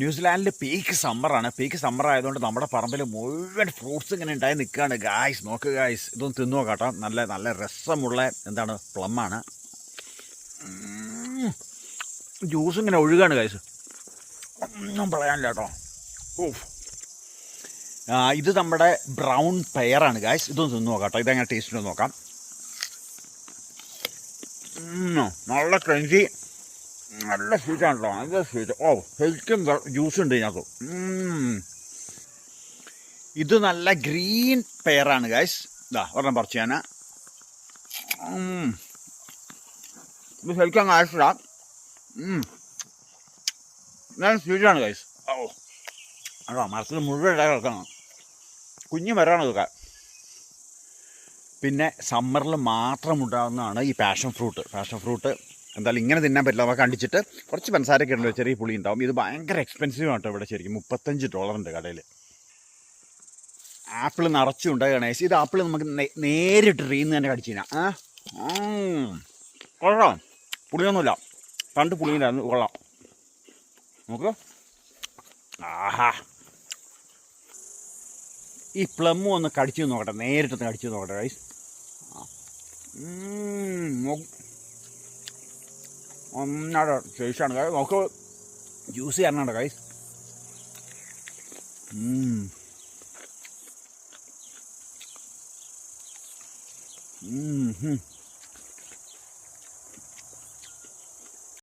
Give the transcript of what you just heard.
ന്യൂസിലാൻഡിൽ peak സമ്മറാണ് peak summer ആയതുകൊണ്ട് നമ്മുടെ പറമ്പിൽ മുഴുവൻ ഫ്രൂട്ട്സ് ഇങ്ങനെ ഉണ്ടായി നിൽക്കുകയാണ് ഗായ്സ് നോക്ക് ഗായ്സ് ഇതൊന്ന് തിന്നു നോക്കാട്ടോ. നല്ല നല്ല രസമുള്ള എന്താണ്? പ്ലമ്മാണ് ജ്യൂസ് ഇങ്ങനെ ഒഴുകാണ് ഗായ്സ് ഒന്നും പറയാനില്ല കേട്ടോ. ഓഫ് ഇത് നമ്മുടെ ബ്രൗൺ പെയറാണ് ഗായ്സ് ഇതൊന്ന് തിന്നു നോക്കാം കേട്ടോ ഇതെങ്ങനെ ടേസ്റ്റ് നോക്കാം. നല്ല ക്രഞ്ചി നല്ല സ്വീറ്റാണ് കേട്ടോ നല്ല സ്വീറ്റ് ഓ ശരിക്കും ജ്യൂസ് ഉണ്ട് ഇതിനകത്ത്. ഇത് നല്ല ഗ്രീൻ പെയറാണ് ഗായ്സ് ഇതാ ഒരെണ്ണം പറിച്ച് ഞാൻ. ഇത് ശരിക്കും അങ്ങ് ആയിട്ടില്ല നല്ല സ്വീറ്റാണ് ഗൈസ് ഓ. അതോ മരത്തിൽ മുഴുവൻ ഇടാൻ കിടക്കണം. കുഞ്ഞു മരമാണ് ഇതൊക്കെ. പിന്നെ സമ്മറിൽ മാത്രം ഉണ്ടാകുന്നതാണ് ഈ പാഷൻ ഫ്രൂട്ട് പാഷൻ ഫ്രൂട്ട് എന്തായാലും ഇങ്ങനെ തിന്നാൻ പറ്റില്ല. നമുക്ക് കണ്ടിച്ചിട്ട് കുറച്ച് പഞ്ചസാരയൊക്കെ ഉണ്ടല്ലോ ചെറിയ പുളി ഉണ്ടാവും. ഇത് ഭയങ്കര എക്സ്പെൻസീവ് ആണ് കേട്ടോ ഇവിടെ ശരിക്കും. മുപ്പത്തഞ്ച് ഡോളറുണ്ട് കടയിൽ ആപ്പിൾ നിറച്ചും ഉണ്ട് ഗണേശ് ഇത് ആപ്പിൾ നമുക്ക് നേരിട്ട് റീന്ന് തന്നെ കടിച്ചില്ല ആ ഉം. കൊള്ളാം. പുളിയൊന്നുമില്ല. പണ്ട് പുളിയിലായിരുന്നു കൊള്ളാം. നോക്കുക ആഹാ. ഈ പ്ലം ഒന്ന് കടിച്ചു നോക്കട്ടെ. നേരിട്ടൊന്ന് കടിച്ചു നോക്കട്ടെ ഗൈസ് ഒന്നാടെ ടേസ്റ്റാണ് ഗൈസ് നോക്ക്. ജ്യൂസ് ചെയ്യാനാണ് കൈ. Mm-hmm.